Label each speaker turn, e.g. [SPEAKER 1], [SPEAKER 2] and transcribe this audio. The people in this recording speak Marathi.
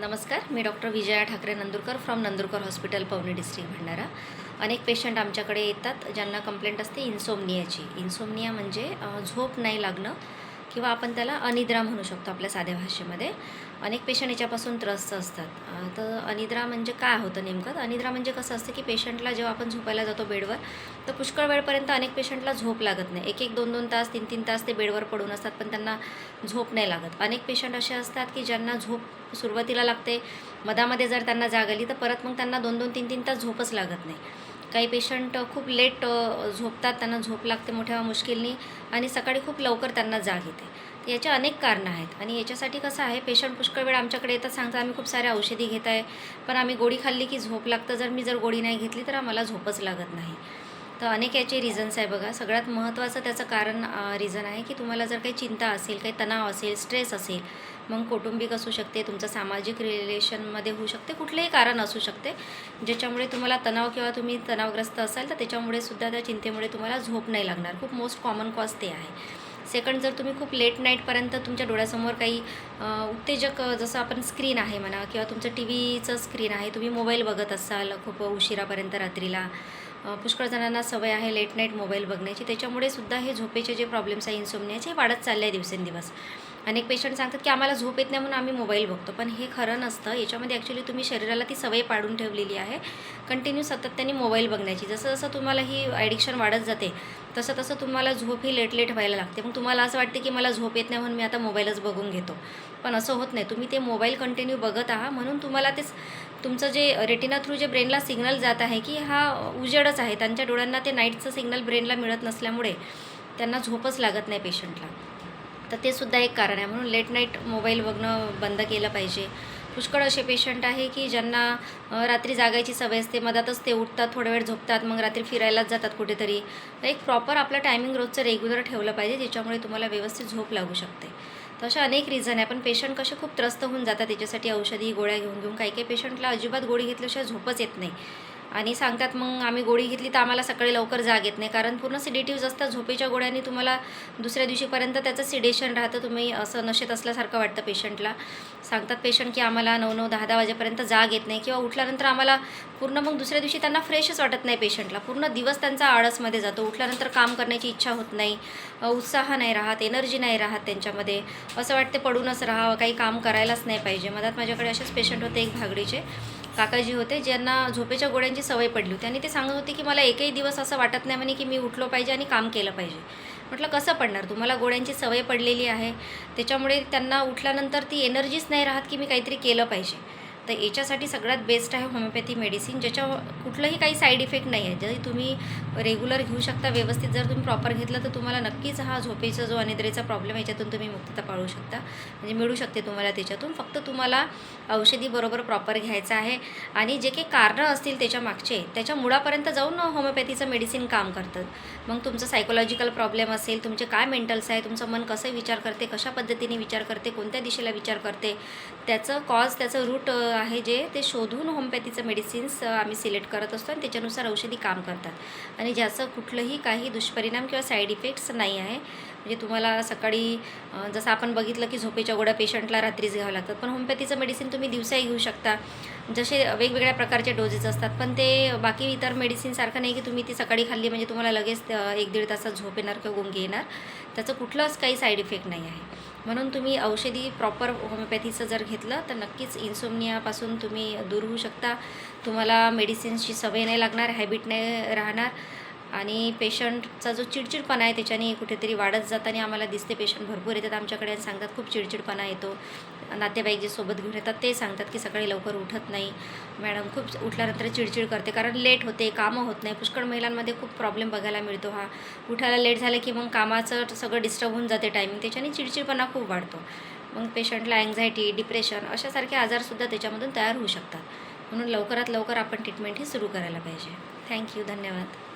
[SPEAKER 1] नमस्कार मी doctor Vijaya Thakre Nandurkar from Nandurkar hospital Pauni district Bhandara. अनेक पेशंट आमच्याकडे येतात ज्यांना कंप्लेंट असते इन्सोमनियाची इन्सोमनिया म्हणजे झोप नाही लागणं किंवा आपण त्याला अनिद्रा म्हणू शकतो आपल्या साध्या भाषेमध्ये. अनेक पेशंट याच्यापासून त्रस्त असतात. तर अनिद्रा म्हणजे काय होतं नेमकं? अनिद्रा म्हणजे कसं असतं की पेशंटला जेव्हा आपण झोपायला जातो बेडवर तर पुष्कळ वेळपर्यंत अनेक पेशंटला झोप लागत नाही. एक एक दोन दोन तास तीन तीन तास ते बेडवर पडून असतात पण त्यांना झोप नाही लागत. अनेक पेशंट असे असतात की ज्यांना झोप सुरुवातीला लागते मधामध्ये जर त्यांना जाग आली तर परत मग त्यांना दोन दोन तीन तीन तास झोपच लागत नाही. काही पेशंट खूप लेट झोपतात त्यांना झोप लागते मोठ्या मुश्किलनी आणि सकाळी खूप लवकर त्यांना जाग येते. तर अनेक कारणं आहेत आणि याच्यासाठी कसं आहे पेशंट पुष्कळ वेळ आमच्याकडे येतात सांगतात आम्ही खूप साऱ्या औषधी घेत आहे पण आम्ही गोळी खाल्ली की झोप लागतं जर मी जर गोळी नाही घेतली तर आम्हाला झोपच लागत नाही. तर अनेक याचे रिझन्स आहे बघा. सगळ्यात महत्त्वाचं त्याचं कारण रिझन आहे की तुम्हाला जर काही चिंता असेल काही तणाव असेल स्ट्रेस असेल मग कौटुंबिक असू शकते तुमचं सामाजिक रिलेशनमध्ये होऊ शकते कुठलंही कारण असू शकते. ज्याच्यामुळे तुम्हाला तणाव किंवा तुम्ही तणावग्रस्त असाल तर त्याच्यामुळे सुद्धा त्या चिंतेमुळे तुम्हाला झोप नाही लागणार. खूप मोस्ट कॉमन कॉज ते आहे. सेकंड जर तुम्ही खूप लेट नाईटपर्यंत तुमच्या डोळ्यासमोर काही उत्तेजक जसं आपण स्क्रीन आहे म्हणा किंवा तुमचं टी व्हीचं स्क्रीन आहे तुम्ही मोबाईल बघत असाल खूप उशिरापर्यंत रात्रीला पुष्कळ जणांना सवय आहे लेट नाईट मोबाईल बघण्याची. त्याच्यामुळे सुद्धा हे झोपेचे जे प्रॉब्लेम्स आहे इन्सोमनियाचे हे वाढत चालले आहे दिवसेंदिवस. अनेक पेशंट सांगतात की आम्हाला झोप येत नाही म्हणून आम्ही मोबाईल बघतो. पण हे खरं नसतं. याच्यामध्ये ॲक्च्युली तुम्ही शरीराला ती सवय पाडून ठेवलेली आहे. कंटिन्यू सातत्याने मोबाईल बघण्याची. जसं जसं तुम्हाला ही ॲडिक्शन वाढत जाते तसं तसं तुम्हाला झोप ही लेट लेट व्हायला लागते. मग तुम्हाला असं वाटते की मला झोप येत नाही म्हणून मी आता मोबाईलच बघून घेतो. पण असं होत नाही. तुम्ही ते मोबाईल कंटिन्यू बघत आहात. म्हणून तुम्हाला ते तुमचं जे रेटिना थ्रू जे ब्रेनला सिग्नल जात आहे की हा उजेडच आहे. त्यांच्या डोळ्यांना ते नाईटचं सिग्नल ब्रेनला मिळत नसल्यामुळे त्यांना झोपच लागत नाही पेशंटला तर ते सुद्धा एक कारण आहे. म्हणून लेट नाईट मोबाईल बघणं बंद केलं पाहिजे. पुष्कळ असे पेशंट आहे की ज्यांना रात्री जागायची सवय असते मधातच ते उठतात थोडा वेळ झोपतात मग रात्री फिरायलाच जातात कुठेतरी. तर एक प्रॉपर आपलं टायमिंग रोजचं रेग्युलर ठेवलं पाहिजे ज्याच्यामुळे तुम्हाला व्यवस्थित झोप लागू शकते. तर अशा अनेक रिझन आहे पण पेशंट कसे खूप त्रस्त होऊन जातात त्याच्यासाठी औषधी गोळ्या घेऊन घेऊन काही काही पेशंटला अजिबात गोळी घेतल्याशिवाय झोपच येत नाही. आणि सांगतात मग आम्ही गोळी घेतली तर आम्हाला सकाळी लवकर जाग येत नाही. कारण पूर्ण सिडेटिव्ज असतात झोपेच्या गोळ्यांनी तुम्हाला दुसऱ्या दिवशीपर्यंत त्याचं सिडेशन राहतं तुम्ही असं नशेत असल्यासारखं वाटतं पेशंटला. सांगतात पेशंट की आम्हाला नऊ नऊ दहा दहा वाजेपर्यंत जाग येत नाही किंवा उठल्यानंतर आम्हाला पूर्ण मग दुसऱ्या दिवशी त्यांना फ्रेशच वाटत नाही पेशंटला. पूर्ण दिवस त्यांचा आळसमध्ये जातो. उठल्यानंतर काम करण्याची इच्छा होत नाही उत्साह नाही राहत एनर्जी नाही राहत त्यांच्यामध्ये. असं वाटते पडूनच राहावं काही काम करायलाच नाही पाहिजे. मधात माझ्याकडे असेच पेशंट होते एक भागडीचे. काकाजी होते ज्यांना झोपेच्या गोळ्यांची सवय पडली होती. आणि ते सांगत होते की मला एकही दिवस असं वाटत नाही म्हणे की मी उठलो पाहिजे आणि काम केलं पाहिजे. म्हटलं कसं पडणार? तुम्हाला गोळ्यांची सवय पडलेली आहे. त्याच्यामुळे त्यांना उठल्यानंतर ती एनर्जीच नाही राहत की मी काहीतरी केलं पाहिजे. तर याच्यासाठी सगळ्यात बेस्ट आहे होमिओपॅथी मेडिसिन ज्याच्या कुठलंही काही साईड इफेक्ट नाही आहे जरी तुम्ही रेग्युलर घेऊ शकता व्यवस्थित जर तुम्ही प्रॉपर घेतलं तर तुम्हाला नक्कीच हा झोपेचा जो अनिद्रेचा प्रॉब्लेम आहे याच्यातून तुम्ही मुक्तता पाळू शकता. म्हणजे मिळू शकते तुम्हाला त्याच्यातून. फक्त तुम्हाला औषधी बरोबर प्रॉपर घ्यायचं आहे. आणि जे काही कारणं असतील त्याच्या मागचे त्याच्या मुळापर्यंत जाऊन होमिओपॅथीचं मेडिसिन काम करतं मग तुमचं सायकोलॉजिकल प्रॉब्लेम असेल तुमचे काय मेंटल्स आहे तुमचं मन कसं विचार करते कशा पद्धतीने विचार करते कोणत्या दिशेला विचार करते त्याचं कॉज त्याचं रूट आहे जे ते शोधून होमपॅथीचं मेडिसिन्स आम्ही सिलेक्ट करत असतो आणि त्याच्यानुसार औषधी काम करतात. आणि ज्याचं कुठलंही काही दुष्परिणाम किंवा साईड इफेक्ट्स नाही आहे. म्हणजे तुम्हाला सकाळी जसं आपण बघितलं की झोपेच्या गोड्या पेशंटला रात्रीच घ्यावं लागतात पण होमपॅथीचं मेडिसिन तुम्ही दिवसाही घेऊ शकता. जसे वेगवेगळ्या प्रकारचे डोजेस असतात. पण ते बाकी इतर मेडिसिनसारखं नाही की तुम्ही ती सकाळी खाल्ली म्हणजे तुम्हाला लगेच एक दीड तासात झोप येणार किंवा गुंगी येणार. त्याचं कुठलंच काही साईड इफेक्ट नाही आहे. म्हणून तुम्ही औषधी प्रॉपर होमिओपॅथीचं जर घेतलं तर नक्कीच इन्सोमनियापासून तुम्ही दूर होऊ शकता. तुम्हाला मेडिसिन्सची सवय नाही लागणार हॅबिट नाही राहणार. आणि पेशंटचा जो चिडचिडपणा आहे त्याच्याने कुठेतरी वाढत जाताना आम्हाला दिसते. पेशंट भरपूर येतात. आमच्याकडे आणि सांगतात खूप चिडचिडपणा येतो. नातेवाईक जे सोबत घेऊन येतात ते सांगतात की सकाळी लवकर उठत नाही. मॅडम खूप उठल्यानंतर चिडचिड करते. कारण लेट होते कामं होत नाही. पुष्कळ महिलांमध्ये खूप प्रॉब्लेम बघायला मिळतो हा. उठायला लेट झालं की मग कामाचं सगळं डिस्टर्ब होऊन जाते टायमिंग. त्याच्याने चिडचिडपणा खूप वाढतो. मग पेशंटला अँझायटी डिप्रेशन अशासारखे आजारसुद्धा त्याच्यामधून तयार होऊ शकतात. म्हणून लवकरात लवकर आपण ट्रीटमेंट ही सुरू करायला पाहिजे. थँक्यू धन्यवाद.